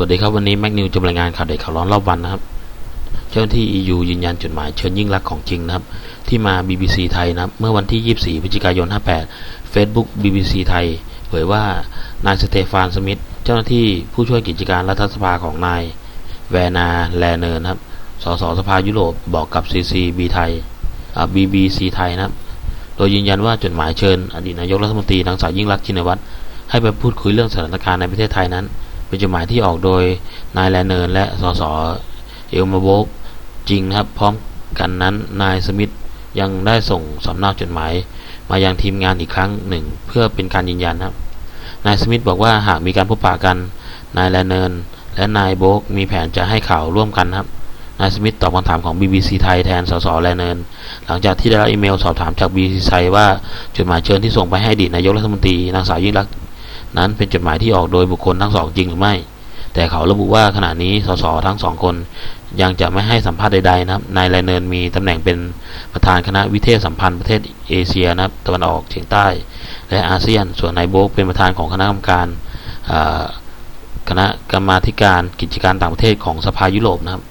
สวัสดีครับวันนี้แมกนิวจะรายงานข่าวเด็ดข่าวร้อนรอบวันนะครับ เจ้าหน้าที่ EU ยืนยันจดหมายเชิญยิ่งรักของจริงนะครับ ที่มา BBC ไทยนะครับ เมื่อวันที่ 24 พฤศจิกายน 58 Facebook BBC ไทย เผยว่านายสเตฟานสมิธเจ้าหน้าที่ผู้ช่วยกิจการรัฐสภาของนายแวนาแลเนอร์นะครับสสสภายุโรปบอกกับ CCB ไทยอ่า BBC ไทยนะครับ โดยยืนยันว่าจดหมายเชิญ อดีตนายกรัฐมนตรีนางสาวยิ่งรักชินวัตรให้ไปพูดคุยเรื่องสถานการณ์ในประเทศไทยนั้น เป็นจดหมายที่ออกโดยนายแลเนินและสสเอลมาโบกจริงนะครับ พร้อมกันนั้นนายสมิธยังได้ส่งสำเนาจดหมาย มายังทีมงานอีกครั้งหนึ่ง เพื่อเป็นการยืนยันครับ นายสมิธบอกว่าหากมีการพบปะกัน นายแลเนิน และนายโบกมีแผนจะให้ข่าวร่วมกันครับ นายสมิธตอบคำถามของ BBC ไทยแทนสสแลเนิน หลังจากที่ได้รับอีเมลสอบถามจาก BBC ไทยว่าจดหมายเชิญที่ส่งไปให้อดีตนายกรัฐมนตรีนางสาวยิ่งรักษ นั้นเป็นจดหมายที่ออกโดยบุคคลทั้งสองจริงหรือไม่ แต่เขาระบุว่าขณะนี้สสทั้งสองคน ยังจะไม่ให้สัมภาษณ์ใดๆนะครับนายแลเนินมีตำแหน่งเป็นประธานคณะวิเทศสัมพันธ์ประเทศเอเชียนะครับตะวันออกเฉียงใต้ และอาเซียน ส่วนนายโบกเป็นประธานของคณะกรรมการคณะกรรมาธิการกิจการต่างประเทศของสภายุโรปนะครับ